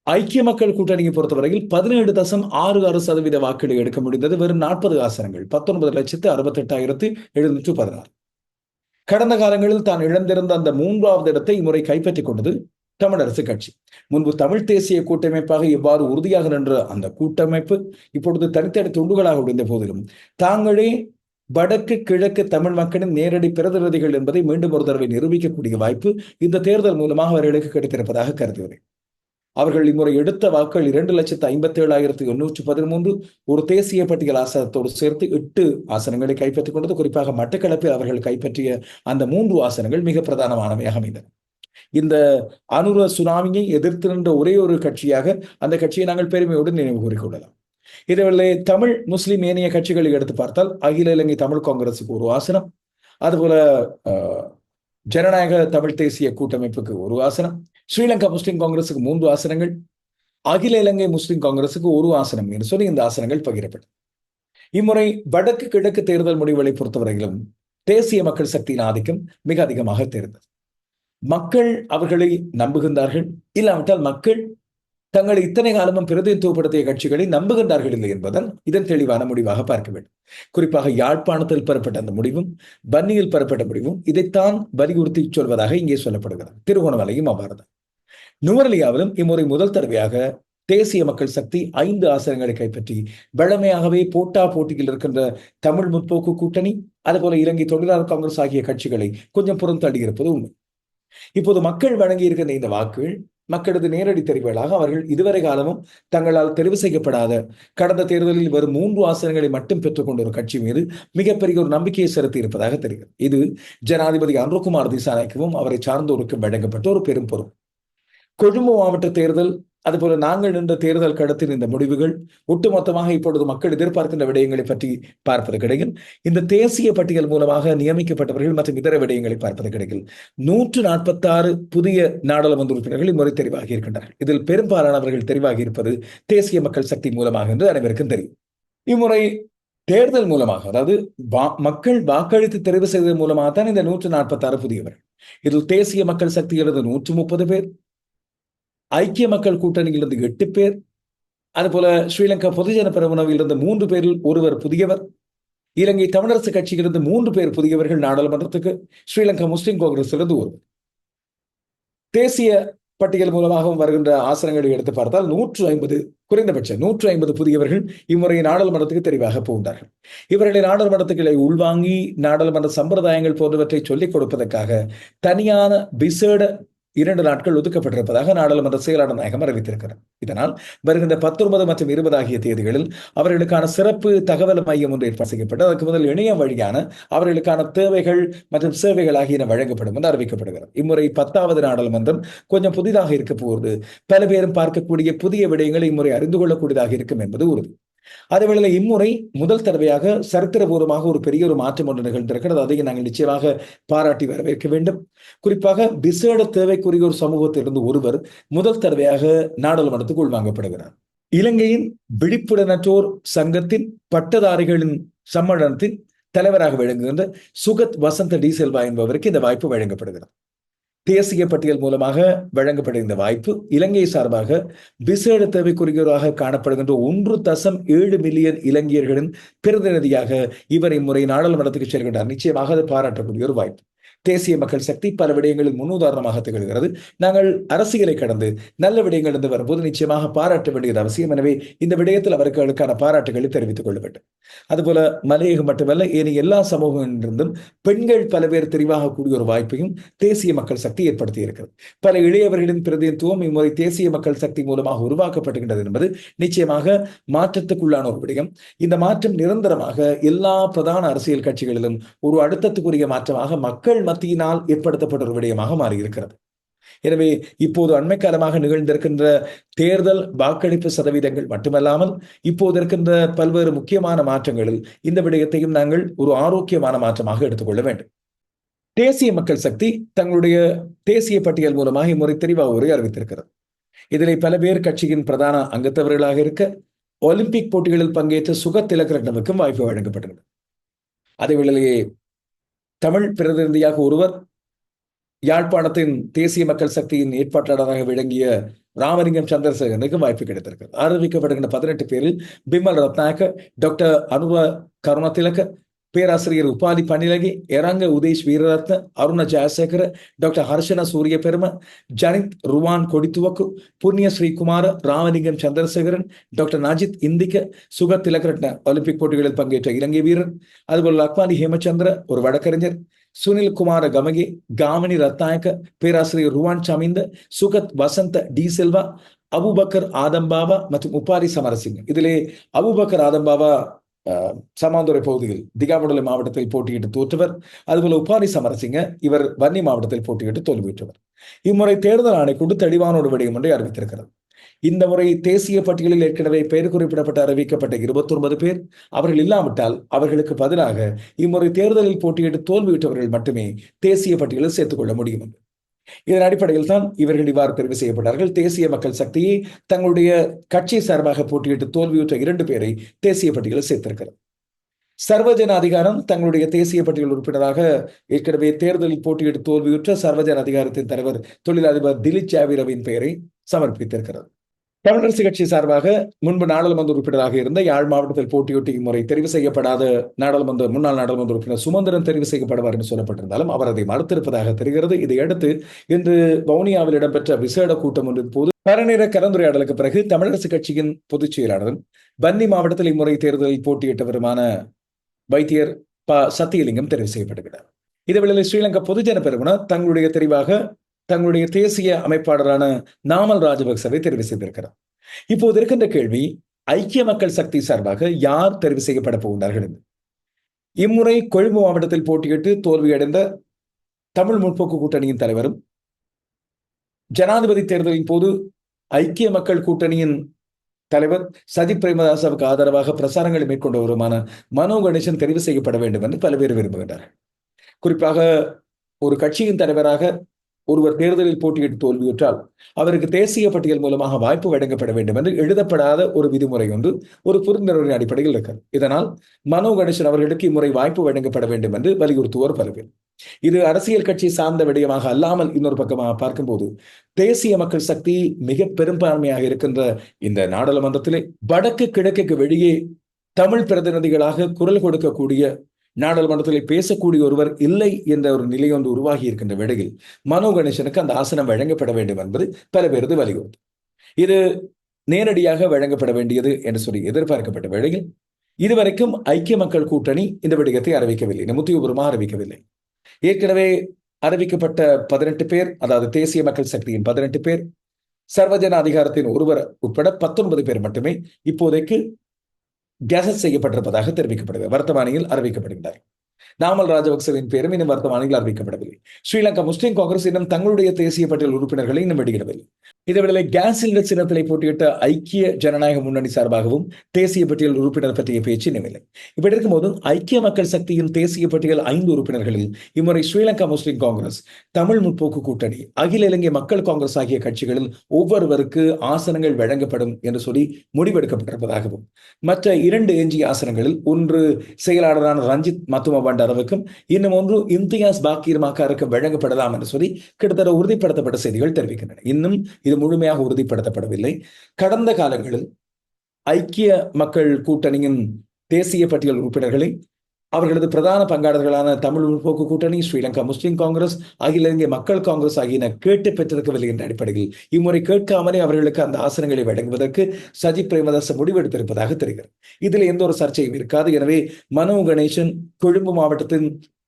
ஐக்கிய மக்கள் கூட்டணியை பொறுத்தவரையில் பதினேழு தசம் ஆறு ஆறு சதவீத வாக்குகளை எடுக்க முடிந்தது. வெறும் நாற்பது ஆசனங்கள். பத்தொன்பது லட்சத்து அறுபத்தி எட்டாயிரத்து எழுநூற்று பதினாறு. கடந்த காலங்களில் தான் இழந்திருந்த அந்த மூன்றாவது இடத்தை இம்முறை கைப்பற்றிக் கொண்டது தமிழரசு கட்சி. முன்பு தமிழ் தேசிய கூட்டமைப்பாக எவ்வாறு உறுதியாக நின்ற அந்த கூட்டமைப்பு இப்பொழுது தனித்தனி துண்டுகளாக உடைந்த போதிலும் தாங்களே வடக்கு கிழக்கு தமிழ் மக்களின் நேரடி பிரதிநிதிகள் என்பதை மீண்டும் ஒரு தடவை நிரூபிக்கக்கூடிய வாய்ப்பு இந்த தேர்தல் மூலமாக அவர்களுக்கு கிடைத்திருப்பதாக கருதுகிறேன். அவர்கள் இம்முறை எடுத்த வாக்குகள் இரண்டு லட்சத்து ஐம்பத்தி ஏழாயிரத்தி எண்ணூற்று பதிமூன்று. ஒரு தேசிய பட்டியல் ஆசனத்தோடு சேர்த்து எட்டு ஆசனங்களை கைப்பற்றிக் கொண்டது. குறிப்பாக மட்டக்களப்பில் அவர்கள் கைப்பற்றிய அந்த மூன்று ஆசனங்கள் மிக பிரதானமானவையாக அமைந்தன. இந்த அனுர சுனாமியை எதிர்த்து நின்ற ஒரே ஒரு கட்சியாக அந்த கட்சியை நாங்கள் பெருமையோடு நினைவு கூறிக்கொள்ளலாம். இதேவேளை தமிழ் முஸ்லிம் ஏனைய கட்சிகளை எடுத்து பார்த்தால் அகில இலங்கை தமிழ் காங்கிரசுக்கு ஒரு ஆசனம். அதுபோல ஜனநாயக தமிழ் தேசிய கூட்டமைப்புக்கு ஒரு ஆசனம் ஸ்ரீலங்கா முஸ்லிம் காங்கிரசுக்கு மூன்று ஆசனங்கள் அகில இலங்கை முஸ்லிம் காங்கிரசுக்கு ஒரு ஆசனம் என்று சொல்லி இந்த ஆசனங்கள் பகிரப்படும் இம்முறை வடக்கு கிழக்கு தேர்தல் முடிவுகளை பொறுத்தவரையிலும் தேசிய மக்கள் சக்தியின் ஆதிக்கம் மிக அதிகமாக தேர்ந்தது. மக்கள் அவர்களை நம்புகின்றார்கள். இல்லாவிட்டால் மக்கள் தங்களை இத்தனை காலமும் பிரதிநிதித்துவப்படுத்திய கட்சிகளை நம்புகின்றார்கள் இல்லை என்பதால் இதன் தெளிவான முடிவாக பார்க்க வேண்டும். குறிப்பாக யாழ்ப்பாணத்தில் பெறப்பட்ட அந்த முடிவும் பன்னியில் பெறப்பட்ட முடிவும் இதைத்தான் வலியுறுத்தி சொல்வதாக இங்கே சொல்லப்படுகிறது. திருகோணமலையும் அவ்வாறுதான். நுவரலியாவிலும் இம்முறை முதல் தடவையாக தேசிய மக்கள் சக்தி ஐந்து ஆசனங்களை கைப்பற்றி வழமையாகவே போட்டா போட்டியில் இருக்கின்ற தமிழ் முற்போக்கு கூட்டணி அதுபோல இலங்கை தொழிலாளர் காங்கிரஸ் ஆகிய கட்சிகளை கொஞ்சம் புறந்தள்ளி இருப்பது உண்மை. இப்போது மக்கள் வழங்கி இருக்கின்ற இந்த வாக்குகள் மக்களது நேரடி தெரிவுகளாக அவர்கள் இதுவரை காலமும் தங்களால் தெரிவு செய்யப்படாத கடந்த தேர்தலில் வரும் மூன்று ஆசனங்களை மட்டும் பெற்றுக்கொண்ட ஒரு கட்சி மீது மிகப்பெரிய ஒரு நம்பிக்கையை செலுத்தி இருப்பதாக தெரிகிறது. இது ஜனாதிபதி அனுகுமார் திசாநாயக்கவும் அவரை சார்ந்தோருக்கும் வழங்கப்பட்ட ஒரு பெரும் பொறுப்பு. கொழும்பு மாவட்ட தேர்தல் அதுபோல நாங்கள் நின்ற தேர்தல் கடத்தின் இந்த முடிவுகள் ஒட்டுமொத்தமாக இப்பொழுது மக்கள் எதிர்பார்க்கின்ற விடயங்களை பற்றி பார்ப்பது கிடைக்கும். இந்த தேசிய பட்டியல் மூலமாக நியமிக்கப்பட்டவர்கள் மற்றும் இதர விடயங்களை பார்ப்பது கிடைக்கும். நூற்று நாற்பத்தாறு புதிய நாடாளுமன்ற உறுப்பினர்கள் இம்முறை தெரிவாகி இருக்கின்றார்கள் இதில் பெரும்பாலானவர்கள் தெரிவாகி இருப்பது தேசிய மக்கள் சக்தி மூலமாக என்று அனைவருக்கும் தெரியும். இம்முறை தேர்தல் மூலமாக அதாவது மக்கள் வாக்களித்து தெரிவு செய்ததன் மூலமாக தான் இந்த நூற்று நாற்பத்தாறு புதியவர்கள். இதில் தேசிய மக்கள் சக்தி எழுது நூற்று முப்பது பேர். ஐக்கிய மக்கள் கூட்டணியிலிருந்து எட்டு பேர் அதுபோல ஸ்ரீலங்கா பொதுஜன பெருமனவில் மூன்று பேரில் ஒருவர் புதியவர் இலங்கை தமிழரசு கட்சியிலிருந்து மூன்று பேர் புதியவர்கள் நாடாளுமன்றத்துக்கு ஸ்ரீலங்கா முஸ்லிம் காங்கிரஸிலிருந்து ஒருவர் தேசிய பட்டியல் மூலமாகவும் வருகின்ற ஆசனங்களை எடுத்து பார்த்தால் நூற்று ஐம்பது குறைந்தபட்சம் நூற்று ஐம்பது புதியவர்கள் இம்முறை நாடாளுமன்றத்துக்கு தெரிவாக போகின்றார்கள். இவர்களை நாடாளுமன்றத்துக்களை உள்வாங்கி நாடாளுமன்ற சம்பிரதாயங்கள் போன்றவற்றை சொல்லிக் கொடுப்பதற்காக தனியான விசேட இரண்டு நாட்கள் ஒதுக்கப்பட்டிருப்பதாக நாடாளுமன்ற செயலாளர் நாயகம் அறிவித்திருக்கிறார். இதனால் வருகின்ற பத்தொன்பது மற்றும் இருபது ஆகிய தேதிகளில் அவர்களுக்கான சிறப்பு தகவல் மையம் ஒன்று ஏற்பாடு செய்யப்பட்டு அதற்கு முதல் இணையம் வழியான அவர்களுக்கான தேவைகள் மற்றும் சேவைகள் ஆகியன வழங்கப்படும் என்று அறிவிக்கப்படுகிறது. இம்முறை பத்தாவது நாடாளுமன்றம் கொஞ்சம் புதிதாக இருக்க போவது பல பேரும் பார்க்கக்கூடிய புதிய விடயங்களை இம்முறை அறிந்து கொள்ளக்கூடியதாக இருக்கும் என்பது உறுதி. அதேவேளை இம்முறை முதல் தடவையாக சரித்திரபூர்வமாக ஒரு பெரிய ஒரு மாற்றம் ஒன்று நிகழ்ந்திருக்கிறது. அதை நாங்கள் நிச்சயமாக பாராட்டி வரவேற்க வேண்டும். குறிப்பாக விசேட தேவைக்குரிய ஒரு சமூகத்திலிருந்து ஒருவர் முதல் தடவையாக நாடாளுமன்றத்துக்கு உள்வாங்கப்படுகிறார். இலங்கையின் விழிப்புடனற்றோர் சங்கத்தின் பட்டதாரிகளின் சம்மேளனத்தின் தலைவராக விளங்குகின்ற சுகத் வசந்த டி செல்வா என்பவருக்கு இந்த வாய்ப்பு வழங்கப்படுகிறது. தேசிய பட்டியல் மூலமாக வழங்கப்பட்ட இந்த வாய்ப்பு இலங்கை சார்பாக விசேட தேவைக்குரியவராக காணப்படுகின்ற ஒன்று தசம் ஏழு மில்லியன் இலங்கையர்களின் பிரதிநிதியாக இவர் இம்முறை நாடாளுமன்றத்துக்கு செல்கின்றார் நிச்சயமாக அது பாராட்டக்கூடிய ஒரு வாய்ப்பு. தேசிய மக்கள் சக்தி பல விடயங்களில் முன்னுதாரணமாக திகழ்கிறது. நாங்கள் அரசியலை கடந்து நல்ல விடயங்கள் இருந்து வரும்போது நிச்சயமாக பாராட்ட வேண்டியது அவசியம். எனவே இந்த விடயத்தில் அவர்களுக்கான பாராட்டுகளை தெரிவித்துக் கொள்ள வேண்டும். அதுபோல மலையகம் மட்டுமல்ல ஏனைய எல்லா சமூகங்களிலிருந்தும் பெண்கள் பல பேர் தெரிவாக கூடிய ஒரு வாய்ப்பையும் தேசிய மக்கள் சக்தி ஏற்படுத்தி இருக்கிறது. பல இளையவர்களின் பிரதிநிதித்துவம் இம்முறை தேசிய மக்கள் சக்தி மூலமாக உருவாக்கப்படுகின்றது என்பது நிச்சயமாக மாற்றத்துக்குள்ளான ஒரு விடயம். இந்த மாற்றம் நிரந்தரமாக எல்லா பிரதான அரசியல் கட்சிகளிலும் ஒரு அழுத்தத்துக்குரிய மாற்றமாக மக்கள் மத்தியினால் ஏற்படுத்தப்பட்ட ஒரு விடயமாக மாறியிருக்கிறது. எனவே இப்போது அண்மை காலமாக நிகழ்ந்திருக்கின்ற தேர்தல் வாக்களிப்பு சதவீதங்கள் மட்டுமல்லாமல் இப்போது இருக்கின்ற பல்வேறு முக்கியமான மாற்றங்களில் இந்த விடயத்தையும் நாங்கள் ஒரு ஆரோக்கியமான மாற்றமாக எடுத்துக்கொள்ள வேண்டும். தேசிய மக்கள் சக்தி தங்களுடைய தேசிய பட்டியல் மூலமாக இம்முறை தெரிவாக உரை அறிவித்திருக்கிறது. இதில் பல பேர் கட்சியின் பிரதான அங்கத்தவர்களாக இருக்க ஒலிம்பிக் போட்டிகளில் பங்கேற்ற சுகத்திலக்கரட்னமுக்கும் வாய்ப்பு வழங்கப்பட்டுள்ளது. அதே வேளையிலேயே தமிழ் பிரதிநிதியாக ஒருவர் யாழ்ப்பாணத்தின் தேசிய மக்கள் சக்தியின் ஏற்பாட்டாளராக விளங்கிய ராமலிங்கம் சந்திரசேகரனுக்கு வாய்ப்பு கிடைத்திருக்கிறது. அறிவிக்கப்படுகின்ற பதினெட்டு பேரில் பிமல் ரத்னாக டாக்டர் அனுவ கருணாதிலக்க பேராசிரியர் Upali Pannilage Eranga Udesh Weeraratne Aruna Jayasekara doctor Harshana Suriyapperuma Janith Ruwan Kodituwakku Punya Srikumara Ramalingam Chandrasekaran doctor Najith Indika Sugath Thilakaratne Olympic போட்டிகளில் பங்கேற்ற இலங்கை வீரர் அதுபோல் அக்வானி ஹேமச்சந்திர ஒரு வழக்கறிஞர் சுனில் குமார கமகி காமினி ரத்நாயக்க பேராசிரியர் ருவான் சமிந்த சுகத் வசந்த டி செல்வா அபுபக்கர் ஆதம்பாபா மற்றும் உப்பாரி சமரசிங்க இதிலே அபுபக்கர் ஆதம்பாபா சமாந்துறை பகுதியில் திகாமடலை மாவட்டத்தில் போட்டியிட்டு தோற்றவர். அதுபோல உப்பாரி சமரசிங்க இவர் வன்னி மாவட்டத்தில் போட்டியிட்டு தோல்வியுற்றவர் இம்முறை தேர்தல் ஆணைக்குழு தெளிவானோடு விடயம் ஒன்றை அறிவித்திருக்கிறது. இந்த முறை தேசிய பட்டியலில் ஏற்கனவே பெயர் குறிப்பிடப்பட்டு அறிவிக்கப்பட்ட இருபத்தி ஒன்பது பேர். அவர்கள் இல்லாவிட்டால் அவர்களுக்கு பதிலாக இம்முறை தேர்தலில் போட்டியிட்டு தோல்வியுற்றவர்கள் மட்டுமே தேசிய பட்டியலில் சேர்த்துக் கொள்ள முடியும். இதன் அடிப்படையில் தான் இவர்கள் இவ்வாறு தெரிவு செய்யப்பட்டார்கள். தேசிய மக்கள் சக்தியை தங்களுடைய கட்சி சார்பாக போட்டியிட்டு தோல்வியுற்ற இரண்டு பேரை தேசிய பட்டியலில் சேர்த்திருக்கிறது. சர்வஜன அதிகாரம் தங்களுடைய தேசிய பட்டியல் உறுப்பினராக ஏற்கனவே தேர்தலில் போட்டியிட்டு தோல்வியுற்ற சர்வஜன அதிகாரத்தின் தலைவர் தொழிலதிபர் திலீப் சாவிரவின் பெயரை சமர்ப்பித்திருக்கிறது. தமிழரசு கட்சி சார்பாக முன்பு நாடாளுமன்ற உறுப்பினராக இருந்த யாழ் மாவட்டத்தில் போட்டியிட்டு இம்முறை தெரிவு செய்யப்படாத நாடாளுமன்ற முன்னாள் நாடாளுமன்ற உறுப்பினர் சுமந்திரன் தெரிவு செய்யப்படுவார் என்று சொல்லப்பட்டிருந்தாலும் அவர் அதை மறுத்திருப்பதாக தெரிகிறது. இதையடுத்து இன்று வவுனியாவில் இடம்பெற்ற விசேட கூட்டம் ஒன்றின் போது பரநேர கலந்துரையாடலுக்கு பிறகு தமிழரசு கட்சியின் பொதுச் செயலாளரும் பன்னி மாவட்டத்தில் இம்முறை தேர்தலில் போட்டியிட்டவருமான வைத்தியர் ப. சத்தியலிங்கம் தெரிவு செய்யப்படுகிறார். இதேவேளையில் ஸ்ரீலங்கா பொதுஜன பெருமன தங்களுடைய தெரிவாக தங்களுடைய தேசிய அமைப்பாளரான நாமல் ராஜபக்சவை தெரிவு செய்திருக்கிறார். இப்போது இருக்கின்ற கேள்வி ஐக்கிய மக்கள் சக்தி சார்பாக யார் தெரிவு செய்யப்பட போகின்றார்கள் என்று? இம்முறை கொழும்பு மாவட்டத்தில் போட்டியிட்டு தோல்வியடைந்த தமிழ் முற்போக்கு கூட்டணியின் தலைவரும் ஜனாதிபதி தேர்தலின் போது ஐக்கிய மக்கள் கூட்டணியின் தலைவர் சதி பிரேமதாசாவுக்கு ஆதரவாக பிரசாரங்களை மேற்கொண்டவருமான மனோ கணேசன் தெரிவு செய்யப்பட வேண்டும் என்று பல பேர் விரும்புகின்றனர் குறிப்பாக ஒரு கட்சியின் தலைவராக ஒருவர் தேர்தலில் போட்டியிட்டு தோல்வியுற்றால் அவருக்கு தேசிய பட்டியல் மூலமாக வாய்ப்பு வழங்கப்பட வேண்டும் என்று எழுதப்படாத ஒரு விதிமுறை ஒன்று ஒரு புரிந்துணர்வின் அடிப்படையில் இருக்கிறது. இதனால் மனோ கணேசன் அவர்களுக்கு இம்முறை வாய்ப்பு வழங்கப்பட வேண்டும் என்று வலியுறுத்துவோர் பல இது அரசியல் கட்சி சார்ந்த விடயமாக அல்லாமல் இன்னொரு பக்கமாக பார்க்கும்போது தேசிய மக்கள் சக்தி மிக பெரும்பான்மையாக இருக்கின்ற இந்த நாடாளுமன்றத்திலே வடக்கு கிழக்குக்கு வெளியே தமிழ் பிரதிநிதிகளாக குரல் கொடுக்கக்கூடிய நாடாளுமன்றத்தில் பேசக்கூடிய ஒருவர் இல்லை என்ற ஒரு நிலை வந்து உருவாகி இருக்கின்ற வேளையில் மனோ கணேசனுக்கு அந்த ஆசனம் வழங்கப்பட வேண்டும் என்பது பல பேரது வலியுறுத்தும். இது நேரடியாக வழங்கப்பட வேண்டியது என்று சொல்லி எதிர்பார்க்கப்பட்ட வேளையில் இதுவரைக்கும் ஐக்கிய மக்கள் கூட்டணி இந்த விடயத்தை அறிவிக்கவில்லை. முத்தியபூர்வமாக அறிவிக்கவில்லை. ஏற்கனவே அறிவிக்கப்பட்ட பதினெட்டு பேர் அதாவது தேசிய மக்கள் சக்தியின் பதினெட்டு பேர் சர்வஜன அதிகாரத்தின் ஒருவர் உட்பட பத்தொன்பது பேர் மட்டுமே இப்போதைக்கு கெசட் செய்யப்பட்டிருப்பதாக தெரிவிக்கப்படுகிறது. வர்த்தமானியில் அறிவிக்கப்படுகிறார் நாமல் ராஜபக்சவின் பேரும் இன்னும் வர்த்தமானியில் அறிவிக்கப்படவில்லை. ஸ்ரீலங்கா முஸ்லிம் காங்கிரஸ் இன்னும் தங்களுடைய தேசிய பட்டியல் உறுப்பினர்களை இன்னும் வெளியிடவில்லை இதேவேளை கேஸ் சிலிண்டர் சின்னத்திலே போட்டியிட்ட ஐக்கிய ஜனநாயக முன்னணி சார்பாகவும் தேசிய பட்டியல் உறுப்பினர் பற்றிய பேச்சு இன்னமில்லை இப்படி இருக்கும்போது ஐக்கிய மக்கள் சக்தியின் தேசிய பட்டியல் ஐந்து உறுப்பினர்களில் இம்முறை ஸ்ரீலங்கா முஸ்லிம் காங்கிரஸ் தமிழ் முற்போக்கு கூட்டணி அகில இலங்கை மக்கள் காங்கிரஸ் ஆகிய கட்சிகளில் ஒவ்வொருவருக்கு ஆசனங்கள் வழங்கப்படும் என்று சொல்லி முடிவெடுக்கப்பட்டிருப்பதாகவும் மற்ற இரண்டு எஞ்சிய ஆசனங்களில் ஒன்று செயலாளரான ரஞ்சித் மத்தும பண்டாரவுக்கும் இன்னும் ஒன்று இம்தியாஸ் பாக்கீர் மாக்காருக்கு வழங்கப்படலாம் என்று சொல்லி கிட்டத்தட்ட உறுதிப்படுத்தப்பட்ட செய்திகள் தெரிவிக்கின்றன. இன்னும் இது இது முழுமையாக உறுதிப்படுத்தப்படவில்லை. கடந்த காலங்களில் ஐக்கிய மக்கள் கூட்டணியின் தேசிய பட்டியல் உறுப்பினர்களை அவர்களது பிரதான பங்காளர்களான தமிழ் முற்போக்கு கூட்டணி ஸ்ரீலங்கா முஸ்லிம் காங்கிரஸ் அகில இந்திய மக்கள் காங்கிரஸ் ஆகியன கேட்டு பெற்றிருக்கவில்லை என்ற அடிப்படையில் இம்முறை கேட்காமலே அவர்களுக்கு அந்த ஆசனங்களை வழங்குவதற்கு சஜித் பிரேமதாச முடிவெடுத்திருப்பதாக தெரிகிறது. இதில் எந்த ஒரு சர்ச்சையும் இருக்காது. எனவே மனோ கணேசன் கொழும்பு மாவட்டத்தின்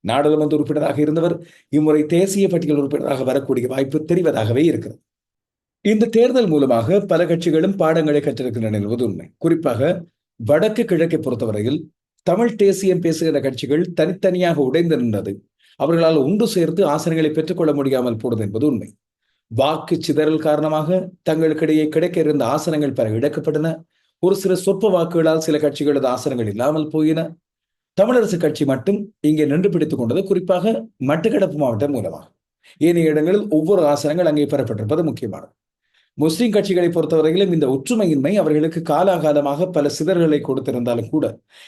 நாடாளுமன்ற உறுப்பினராக இருந்தவர் இம்முறை தேசிய பட்டியல் உறுப்பினராக வரக்கூடிய வாய்ப்பு தெரிவதாகவே இருக்கிறது. இந்த தேர்தல் மூலமாக பல கட்சிகளும் பாடங்களை கற்றிருக்கின்றன என்பது உண்மை. குறிப்பாக வடக்கு கிழக்கை பொறுத்தவரையில் தமிழ் தேசியம் பேசுகிற கட்சிகள் தனித்தனியாக உடைந்து நின்றது. அவர்களால் ஒன்று சேர்த்து ஆசனங்களை பெற்றுக்கொள்ள முடியாமல் போனது என்பது உண்மை. வாக்கு சிதறல் காரணமாக தங்களுக்கிடையே கிடைக்க இருந்த ஆசனங்கள் பல இழக்கப்பட்டன. ஒரு சில சொற்ப வாக்குகளால் சில கட்சிகளது ஆசனங்கள் இல்லாமல் போயின. தமிழரசு கட்சி மட்டும் இங்கே நின்று பிடித்துக் கொண்டது குறிப்பாக மட்டுக்கடப்பு மாவட்டம் மூலமாக. ஏனைய இடங்களில் ஒவ்வொரு ஆசனங்கள் அங்கே பெறப்பட்டிருப்பது முக்கியமானது. முஸ்லிம் கட்சிகளை பொறுத்தவரையிலும் இந்த ஒற்றுமையின்மை அவர்களுக்கு காலாகாலமாக பல சிதறல்களை கொடுத்திருந்தாலும் கூட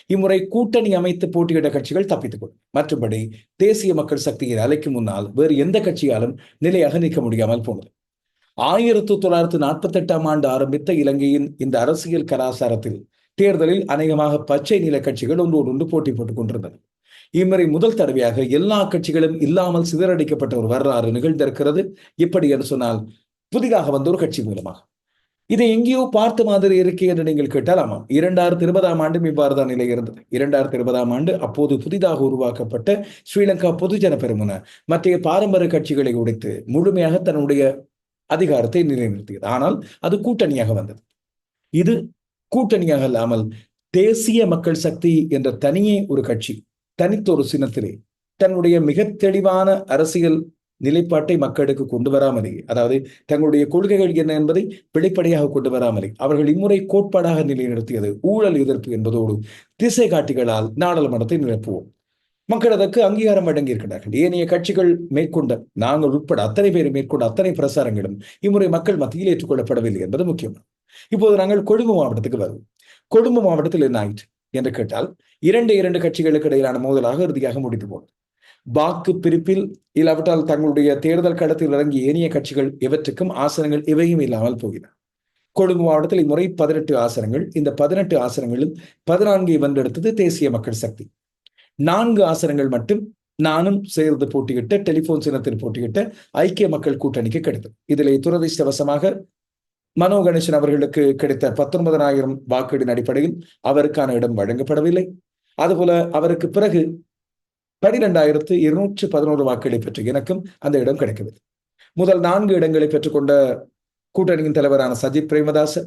இம்முறை கூட்டணி அமைத்து போட்டியிட கட்சிகள் தப்பித்துக் மற்றபடி தேசிய மக்கள் சக்தியின் அலைக்கு முன்னால் வேறு எந்த கட்சியாலும் நிலையாக நிற்க முடியாமல் போனது. ஆயிரத்தி தொள்ளாயிரத்தி நாற்பத்தி எட்டாம் ஆண்டு ஆரம்பித்த இலங்கையின் இந்த அரசியல் கலாச்சாரத்தில் தேர்தலில் அநேகமாக பச்சை நில கட்சிகள் ஒன்றோடு ஒன்று போட்டி போட்டுக் கொண்டிருந்தன. இம்முறை முதல் தடவையாக எல்லா கட்சிகளும் இல்லாமல் சிதறடிக்கப்பட்ட ஒரு வரலாறு நிகழ்ந்திருக்கிறது. இப்படி என்று சொன்னால் புதிதாக வந்த ஒரு கட்சி மூலமாக. இதை எங்கேயோ பார்த்த மாதிரி இருக்கே என்று நீங்கள் கேட்டால் ஆமாம். இரண்டாயிரத்தி இருபதாம் ஆண்டு இவ்வாறு தான் நிலை இருந்தது. இரண்டாயிரத்தி இருபதாம் ஆண்டு அப்போது புதிதாக உருவாக்கப்பட்ட ஸ்ரீலங்கா பொதுஜன பெருமுன மற்ற பாரம்பரிய கட்சிகளை உடைத்து முழுமையாக தன்னுடைய அதிகாரத்தை நிலைநிறுத்தியது. ஆனால் அது கூட்டணியாக வந்தது. இது கூட்டணியாக இல்லாமல் தேசிய மக்கள் சக்தி என்ற தனியே ஒரு கட்சி தனித்த ஒரு சின்னத்திலே தன்னுடைய மிக தெளிவான அரசியல் நிலைப்பாட்டை மக்களுக்கு கொண்டு வராமலே. அதாவது தங்களுடைய கொள்கைகள் என்ன என்பதை வெளிப்படையாக கொண்டு வராமலே. அவர்கள் இம்முறை கோட்பாடாக நிலைநிறுத்தியது ஊழல் எதிர்ப்பு என்பதோடு திசை காட்டிகளால் நாடாளுமன்றத்தை நிரப்புவோம். மக்கள் அதற்கு அங்கீகாரம் வழங்கியிருக்கிறார்கள் ஏனைய கட்சிகள் மேற்கொண்ட நாங்கள் உட்பட அத்தனை பேர் மேற்கொண்ட அத்தனை பிரசாரங்களும் இம்முறை மக்கள் மத்தியில் ஏற்றுக்கொள்ளப்படவில்லை என்பது முக்கியம். இப்போது நாங்கள் கொழும்பு மாவட்டத்துக்கு வருவோம். கொழும்பு மாவட்டத்தில் என்ன ஆயிற்று? என்று கேட்டால் இரண்டு இரண்டு கட்சிகளுக்கு இடையிலான மோதலாக இறுதியாக முடித்து போனது. வாக்கு பிரிப்பில் இல்லாவிட்டால் தங்களுடைய தேர்தல் களத்தில் இறங்கிய ஏனைய கட்சிகள் இவற்றுக்கும் ஆசனங்கள் இவையும் இல்லாமல் போகின. கொழும்பு மாவட்டத்தில் இம்முறை பதினெட்டு ஆசனங்கள் இந்த பதினெட்டு ஆசனங்களில் பதினான்கை வென்றெடுத்தது தேசிய மக்கள் சக்தி. நான்கு ஆசனங்கள் மட்டும் நானும் சேர்ந்து போட்டியிட்ட டெலிபோன் சின்னத்தில் போட்டியிட்ட ஐக்கிய மக்கள் கூட்டணிக்கு கிடைத்தது. இதிலே துரதிருஷ்டவசமாக மனோ கணேசன் அவர்களுக்கு கிடைத்த பத்தொன்பதனாயிரம் வாக்குகளின் அடிப்படையில் அவருக்கான இடம் வழங்கப்படவில்லை. அதுபோல அவருக்கு பிறகு பனிரெண்டாயிரத்து இருநூற்று பதினோரு வாக்குகளை பெற்று எனக்கும் அந்த இடம் கிடைக்கவில்லை. முதல் நான்கு இடங்களை பெற்றுக்கொண்ட கூட்டணியின் தலைவரான சஜித் பிரேமதாஸ்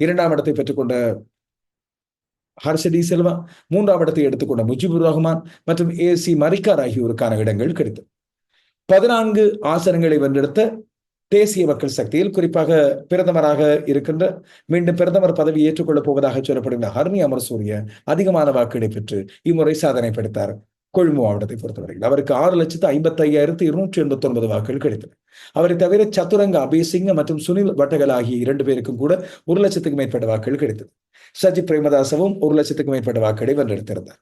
இரண்டாம் இடத்தை பெற்றுக்கொண்ட ஹர்ஷடி செல்வா மூன்றாம் இடத்தை எடுத்துக்கொண்ட முஜிபுர் ரஹ்மான் மற்றும் ஏ சி மரிக்கார் ஆகியோருக்கான இடங்கள் கிடைத்தது. பதினான்கு ஆசனங்களை வென்றெடுத்த தேசிய மக்கள் சக்தியில் குறிப்பாக பிரதமராக இருக்கின்ற மீண்டும் பிரதமர் பதவி ஏற்றுக்கொள்ளப் போவதாக சொல்லப்படுகிற ஹர்னி அமர்சூரிய அதிகமான வாக்குகளை பெற்று இம்முறை சாதனை படைத்தார். கொழும்பு மாவட்டத்தை பொறுத்தவரையில். அவருக்கு ஆறு லட்சத்து ஐம்பத்தி ஐயாயிரத்து இருநூற்றி எண்பத்தி ஒன்பது வாக்குகள் கிடைத்தன அவரை தவிர சதுரங்க அபேசிங்க மற்றும் சுனில் வட்டகல் ஆகிய இரண்டு பேருக்கும் கூட ஒரு லட்சத்துக்கு மேற்பட்ட வாக்குகள் கிடைத்தது. சஜித் பிரேமதாசவும் ஒரு லட்சத்துக்கு மேற்பட்ட வாக்குகளை வென்றெடுத்திருந்தார்.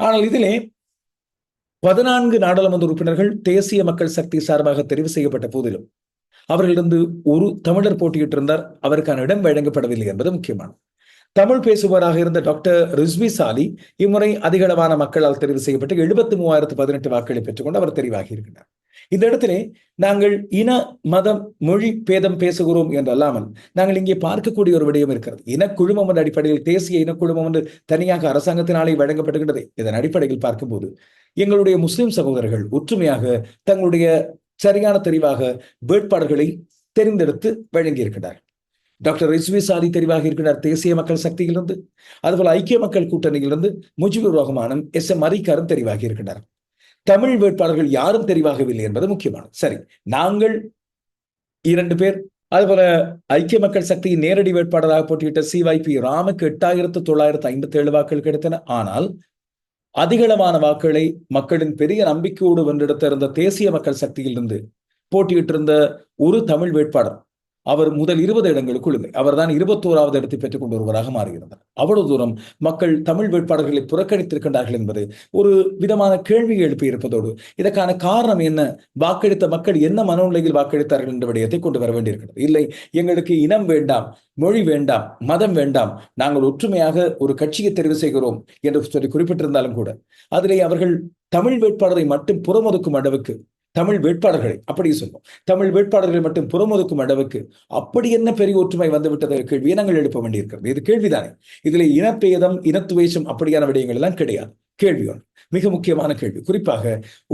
ஆனால் இதிலே பதினான்கு நாடாளுமன்ற உறுப்பினர்கள் தேசிய மக்கள் சக்தி சார்பாக தெரிவு செய்யப்பட்ட போதிலும் அவரிலிருந்து ஒரு தமிழர் போட்டியிட்டிருந்தார். அவருக்கான இடம் வழங்கப்படவில்லை என்பது முக்கியமானது. தமிழ் பேசுபவராக இருந்த டாக்டர் ரிஸ்வி சாலி இம்முறை அதிகளவான மக்களால் தெரிவு செய்யப்பட்டு எழுபத்தி மூவாயிரத்து பதினெட்டு வாக்குகளை பெற்றுக்கொண்டு அவர் தெரிவாகி இருக்கிறார் இந்த இடத்திலே நாங்கள் இன மதம் மொழி பேதம் பேசுகிறோம் என்றல்லாமல் நாங்கள் இங்கே பார்க்கக்கூடிய ஒரு விடயம் இருக்கிறது. இனக்குழுமம் என்ற அடிப்படையில் தேசிய இனக்குழுமம் என்று தனியாக அரசாங்கத்தினாலே வழங்கப்படுகின்றது இதன் அடிப்படையில் பார்க்கும்போது எங்களுடைய முஸ்லிம் சகோதரர்கள் ஒற்றுமையாக தங்களுடைய சரியான தெரிவாக வேட்பாளர்களை தெரிந்தெடுத்து வழங்கியிருக்கிறார்கள். டாக்டர் ரிஸ்வி சாதி தெரிவாக இருக்கிறார் தேசிய மக்கள் சக்தியிலிருந்து அதுபோல் ஐக்கிய மக்கள் கூட்டணியிலிருந்து முஜிபுர் ரஹ்மானும் எஸ் எம் அரிக்காரும் தெரிவாக இருக்கிறார் தமிழ் வேட்பாளர்கள் யாரும் தெரிவாகவில்லை என்பது முக்கியமானது சரி நாங்கள் இரண்டு பேர் அதுபோல ஐக்கிய மக்கள் சக்தியின் நேரடி வேட்பாளராக போட்டியிட்ட சிவைபி ராமுக்கு எட்டாயிரத்து தொள்ளாயிரத்து ஐம்பத்தி ஏழு வாக்குகள் கிடைத்தன ஆனால் அதிகளவான வாக்குகளை மக்களின் பெரிய நம்பிக்கையோடு வென்றெடுத்த இருந்த தேசிய மக்கள் சக்தியிலிருந்து போட்டியிட்டிருந்த ஒரு தமிழ் வேட்பாளர் அவர் முதல் இருபது இடங்களுக்குள் இல்லை அவர் தான் இருபத்தோராவது இடத்தை பெற்றுக் கொண்டு வருவராக மாறியிருந்தார் அவ்வளவு தூரம் மக்கள் தமிழ் வேட்பாளர்களை புறக்கணித்திருக்கின்றார்கள் என்பது ஒரு விதமான கேள்வி எழுப்பி இருப்பதோடு இதற்கான காரணம் என்ன? வாக்களித்த மக்கள் என்ன மனநிலையில் வாக்களித்தார்கள் என்ற விடயத்தை கொண்டு வர வேண்டியிருக்கிறது. இல்லை எங்களுக்கு இனம் வேண்டாம் மொழி வேண்டாம் மதம் வேண்டாம் நாங்கள் ஒற்றுமையாக ஒரு கட்சியை தெரிவு செய்கிறோம் என்று சொல்லி குறிப்பிட்டிருந்தாலும் கூட அதிலே அவர்கள் தமிழ் வேட்பாளரை மட்டும் புறமொதுக்கும் அளவுக்கு தமிழ் வேட்பாளர்களை அப்படி சொல்லும். தமிழ் வேட்பாளர்களை மட்டும் புறமொதுக்கும் அளவுக்கு அப்படி என்ன பெரிய ஒற்றுமை வந்துவிட்டது கேள்வியை நாங்கள் எழுப்ப வேண்டியிருக்கிறது. இது கேள்விதானே. இதுல இனப்பேதம் இனத்துவேஷம் அப்படியான விடயங்கள் எல்லாம் கிடையாது. கேள்வி ஒன்று மிக முக்கியமான கேள்வி. குறிப்பாக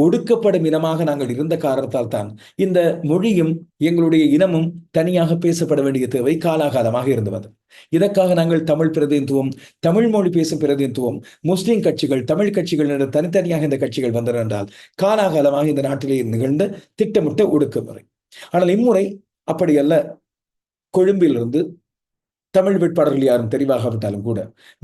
ஒடுக்கப்படும் இனமாக நாங்கள் இருந்த காரணத்தால் தான் இந்த மொழியும் எங்களுடைய இனமும் தனியாக பேசப்பட வேண்டிய தேவை காலாகாலமாக இருந்து வந்தது. இதற்காக நாங்கள் தமிழ் பிரதிநிதித்துவம் தமிழ் மொழி பேசும் பிரதிநிதித்துவம் முஸ்லிம் கட்சிகள் தமிழ் கட்சிகள் என்ற தனித்தனியாக இந்த கட்சிகள் வந்தன என்றால் காலாகாலமாக இந்த நாட்டிலே நிகழ்ந்த திட்டமிட்ட ஒடுக்குமுறை. ஆனால் இம்முறை அப்படியல்ல. கொழும்பிலிருந்து தமிழ் வேட்பாளர்கள் யாரும் தெரிவாகாவிட்டாலும் கூட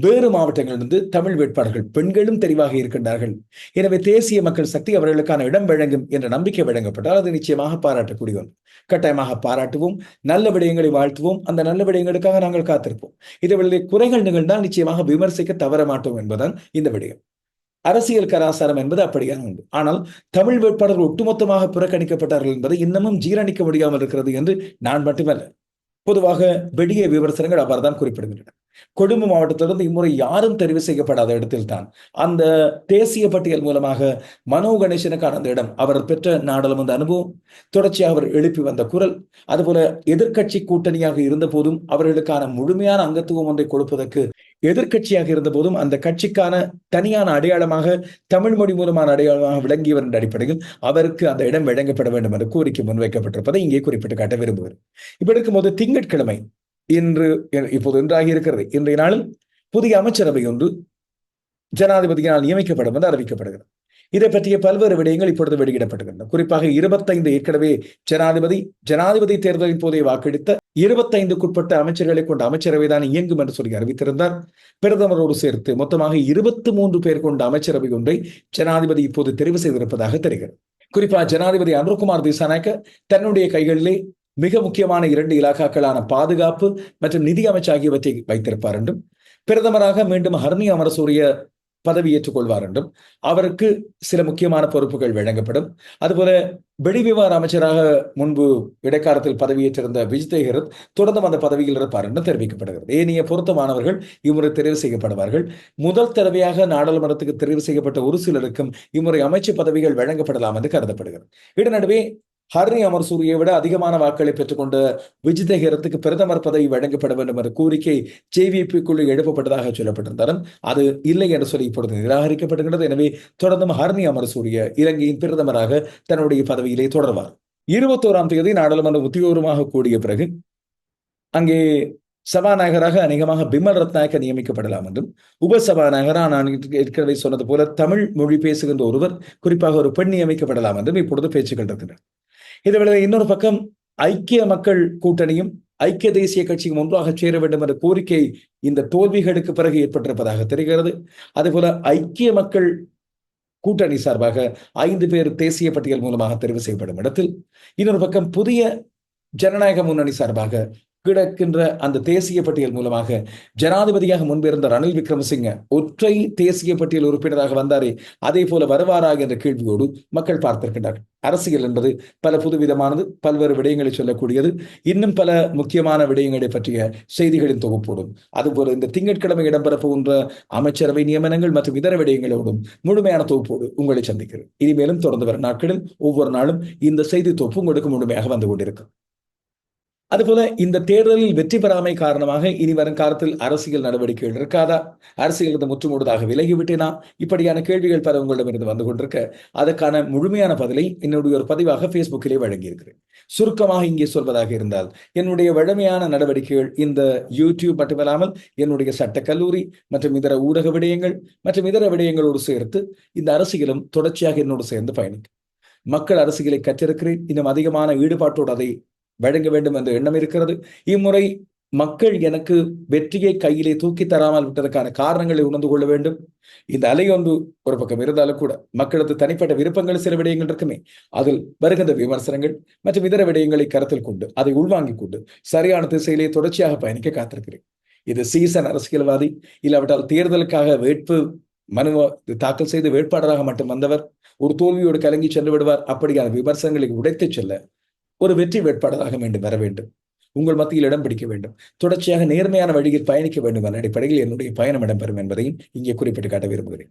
வேறு மாவட்டங்களிலிருந்து தமிழ் வேட்பாளர்கள் பெண்களும் தெரிவாக இருக்கின்றார்கள். எனவே தேசிய மக்கள் சக்தி அவர்களுக்கான இடம் வழங்கும் என்ற நம்பிக்கை வழங்கப்பட்டால் அது நிச்சயமாக பாராட்டக்கூடிய ஒன்று கட்டாயமாக பாராட்டுவோம் நல்ல விடயங்களை வாழ்த்துவோம் அந்த நல்ல விடயங்களுக்காக நாங்கள் காத்திருப்போம். இதுவரை குறைகள் நிகழ்ந்தால் நிச்சயமாக விமர்சிக்க தவற மாட்டோம் என்பதுதான் இந்த விடயம். அரசியல் கலாச்சாரம் என்பது அப்படியான உண்டு. ஆனால் தமிழ் வேட்பாளர்கள் ஒட்டுமொத்தமாக புறக்கணிக்கப்பட்டார்கள் என்பதை இன்னமும் ஜீரணிக்க முடியாமல் இருக்கிறது என்று நான் மட்டுமல்ல. பொதுவாக வெடிய விமர்சனங்கள் அவ்வாறு தான் குறிப்பிடுகின்றன. கொழும்பு மாவட்டத்திலிருந்து இம்முறை யாரும் தெரிவு செய்யப்படாத இடத்தில் தான் அந்த தேசிய பட்டியல் மூலமாக மனோ கணேசனுக்கான அந்த இடம் அவர் பெற்ற நாடாளுமன்ற அனுபவம் தொடர்ச்சியாக அவர் எழுப்பி வந்த குரல் அதுபோல எதிர்கட்சி கூட்டணியாக இருந்த போதும் அவர்களுக்கான முழுமையான அங்கத்துவம் ஒன்றை கொடுப்பதற்கு எதிர்க்கட்சியாக இருந்த போதும் அந்த கட்சிக்கான தனியான அடையாளமாக தமிழ் மொழி மூலமான அடையாளமாக விளங்கியவர் என்ற அடிப்படையில் அவருக்கு அந்த இடம் வழங்கப்பட வேண்டும் என்ற கோரிக்கை முன்வைக்கப்பட்டிருப்பதை இங்கே குறிப்பிட்டு காட்ட விரும்புகிறேன். இப்ப இருக்கும்போது திங்கட்கிழமை இன்று இப்போது இன்றாகி இருக்கிறது. இன்றைய நாளில் புதிய அமைச்சரவை ஒன்று ஜனாதிபதியினால் நியமிக்கப்படும் என்று அறிவிக்கப்படுகிறது. இதை பற்றிய பல்வேறு விடயங்கள் இப்பொழுது வெளியிடப்படுகின்றன குறிப்பாக இருபத்தைந்து ஏற்கனவே ஜனாதிபதி ஜனாதிபதி தேர்தலின் போதே வாக்கெடுத்த இருபத்தைந்துக்குட்பட்ட அமைச்சர்களை கொண்ட அமைச்சரவை தான் இயங்கும் என்று சொல்லி அறிவித்திருந்தார். பிரதமரோடு சேர்த்து மொத்தமாக இருபத்தி மூன்று பேர் கொண்ட அமைச்சரவை ஒன்றை ஜனாதிபதி இப்போது தெரிவு செய்திருப்பதாக தெரிகிறது. குறிப்பாக ஜனாதிபதி அனுர்குமார் திசாநாயக்க தன்னுடைய கைகளிலே மிக முக்கியமான இரண்டு இலாக்காக்களான பாதுகாப்பு மற்றும் நிதி அமைச்சு ஆகியவற்றை வைத்திருப்பார் என்றும் பிரதமராக மீண்டும் ஹர்னி அமரசூரிய பதவியேற்றுக் கொள்வார் என்றும் அவருக்கு சில முக்கியமான பொறுப்புகள் வழங்கப்படும். அதுபோல வெளிவிவகார அமைச்சராக முன்பு இடைக்காலத்தில் பதவியேற்றிருந்த விஜய் ஹெரத் தொடர்ந்தும் அந்த பதவியில் இருப்பார் என்று தெரிவிக்கப்படுகிறது. ஏனைய பொருத்தமானவர்கள் இம்முறை தெரிவு செய்யப்படுவார்கள். முதல் தடவையாக நாடாளுமன்றத்துக்கு தெரிவு செய்யப்பட்ட ஒரு சிலருக்கும் இம்முறை அமைச்சு பதவிகள் வழங்கப்படலாம் என்று கருதப்படுகிறது. இதனடுவே ஹர்னி அமர் சூரியை விட அதிகமான வாக்களை பெற்றுக்கொண்ட விஜிதஹேரத்துக்கு பிரதமர் பதவி வழங்கப்பட வேண்டும் என்ற கோரிக்கை ஜேவிபிக்குள்ளே எழுப்பப்பட்டதாக சொல்லப்பட்டிருந்தாலும் அது இல்லை என்று சொல்லி இப்பொழுது நிராகரிக்கப்படுகின்றது. எனவே தொடர்ந்தும் ஹர்னி அமர் சூரிய இலங்கையின் பிரதமராக தன்னுடைய பதவியிலே தொடர்வார். இருபத்தோராம் தேதி நாடாளுமன்ற உத்தியோகமாக கூடிய பிறகு அங்கே சபாநாயகராக அநேகமாக பிமல் ரத்நாயக்க நியமிக்கப்படலாம் என்றும் உப சபாநாயகராக நான் ஏற்கனவே சொன்னது போல தமிழ் மொழி பேசுகின்ற ஒருவர் குறிப்பாக ஒரு பெண் நியமிக்கப்படலாம் என்றும் இப்பொழுது பேச்சுக்கள் இருக்கின்றன. இதை இன்னொரு பக்கம் ஐக்கிய மக்கள் கூட்டணியும் ஐக்கிய தேசிய கட்சியும் ஒன்றாக சேர வேண்டும் என்ற கோரிக்கை இந்த தோல்விகளுக்கு பிறகு ஏற்பட்டிருப்பதாக தெரிகிறது. அதுபோல ஐக்கிய மக்கள் கூட்டணி சார்பாக ஐந்து பேர் தேசிய பட்டியல் மூலமாக தெரிவு செய்யப்படும் இடத்தில் இன்னொரு பக்கம் புதிய ஜனநாயக முன்னணி சார்பாக கிடக்கின்ற அந்த தேசிய பட்டியல் மூலமாக ஜனாதிபதியாக முன்பிருந்த ரணில் விக்ரமசிங்க ஒற்றை தேசிய பட்டியல் உறுப்பினராக வந்தாரே. அதே போல வருவாராக என்ற கேள்வியோடு மக்கள் பார்த்திருக்கின்றார்கள். அரசியல் என்பது பல புதுவிதமானது பல்வேறு விடயங்களை சொல்லக்கூடியது இன்னும் பல முக்கியமான விடயங்களை பற்றிய செய்திகளின் தொகுப்போடும் அதுபோல இந்த திங்கட்கிழமை இடம்பெற போகின்ற அமைச்சரவை நியமனங்கள் மற்றும் இதர விடயங்களோடும் முழுமையான தொகுப்போடு உங்களை சந்திக்கிறேன். இனிமேலும் தொடர்ந்து வரும் நாட்களில் ஒவ்வொரு நாளும் இந்த செய்தி தொகுப்பு உங்களுக்கு முழுமையாக வந்து கொண்டிருக்கும். அதுபோல இந்த தேர்தலில் வெற்றி பெறாமை காரணமாக இனி வரும் காலத்தில் அரசியல் நடவடிக்கைகள் இருக்காதா? அரசியல் முற்றுமுழுதாக விலகிவிட்டேனா? இப்படியான கேள்விகள் பல உங்களிடமிருந்து வந்து கொண்டிருக்க அதற்கான முழுமையான பதிலை என்னுடைய ஒரு பதிவாக பேஸ்புக்கிலே வழங்கியிருக்கிறேன். சுருக்கமாக இங்கே சொல்வதாக இருந்தால் என்னுடைய வழமையான நடவடிக்கைகள் இந்த யூடியூப் மட்டுமல்லாமல் என்னுடைய சட்ட கல்லூரி மற்றும் இதர ஊடக விடயங்கள் மற்றும் இதர விடயங்களோடு சேர்த்து இந்த அரசியலும் தொடர்ச்சியாக என்னோடு சேர்ந்து பயணிக்கும். மக்கள் அரசியலை கற்றிருக்கிறேன். இன்னும் அதிகமான ஈடுபாட்டோடு அதை வழங்க வேண்டும் என்ற எண்ணம் இருக்கிறது. இம்முறை மக்கள் எனக்கு வெற்றியை கையிலே தூக்கி தராமல் விட்டதற்கான காரணங்களை உணர்ந்து கொள்ள வேண்டும். இந்த அலை ஒன்று ஒரு பக்கம் இருந்தாலும் கூட மக்களது தனிப்பட்ட விருப்பங்கள் சில விடயங்கள் இருக்குமே. அதில் வருகின்ற விமர்சனங்கள் மற்றும் இதர விடயங்களை கருத்தில் கொண்டு அதை உள்வாங்கிக் கொண்டு சரியான திசையிலே தொடர்ச்சியாக பயணிக்க காத்திருக்கிறேன். இது சீசன் அரசியல்வாதி இல்லாவிட்டால் தேர்தலுக்காக வேட்பு மனு தாக்கல் செய்து வேட்பாளராக மட்டும் வந்தவர் ஒரு தோல்வியோடு கலங்கி சென்று விடுவார். அப்படியான விமர்சனங்களை உடைத்து செல்ல ஒரு வெற்றி வேட்பாளராக வேண்டும் வர வேண்டும். உங்கள் மத்தியில் இடம் பிடிக்க வேண்டும். தொடர்ச்சியாக நேர்மையான வழியில் பயணிக்க வேண்டும் என்ற அடிப்படையில் என்னுடைய பயணம் இடம்பெறும் என்பதையும் இங்கே குறிப்பிட்டு காட்ட விரும்புகிறேன்.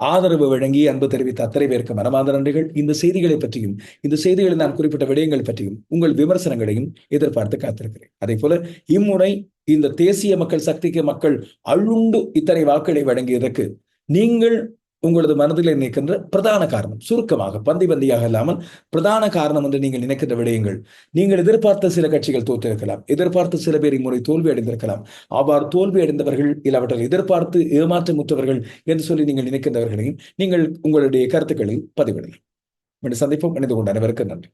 ஆதரவு வழங்கி அன்பு தெரிவித்த அத்தனை பேருக்கு மனமாத நன்றிகள். இந்த செய்திகளை பற்றியும் இந்த செய்திகளில் நான் குறிப்பிட்ட விடயங்கள் பற்றியும் உங்கள் விமர்சனங்களையும் எதிர்பார்த்து காத்திருக்கிறேன். அதே போல இம்முறை இந்த தேசிய மக்கள் சக்திக்கு மக்கள் அழுண்டு இத்தனை வாக்களை வழங்கியதற்கு நீங்கள் உங்களது மனதில் நினைக்கின்ற பிரதான காரணம். சுருக்கமாக பந்தி பந்தியாக இல்லாமல் பிரதான காரணம் என்று நீங்கள் நினைக்கின்ற விடயங்கள். நீங்கள் எதிர்பார்த்த சில கட்சிகள் தோற்றிருக்கலாம். எதிர்பார்த்த சில பேர் இம்முறை தோல்வி அடைந்திருக்கலாம். அவ்வாறு தோல்வி அடைந்தவர்கள் இல்லாவற்றால் எதிர்பார்த்து ஏமாற்றமுற்றவர்கள் என்று சொல்லி நீங்கள் நினைக்கின்றவர்களையும் நீங்கள் உங்களுடைய கருத்துக்களில் பதிவிடலாம். சந்திப்போம். இணைந்து கொண்ட அனைவருக்கு நன்றி.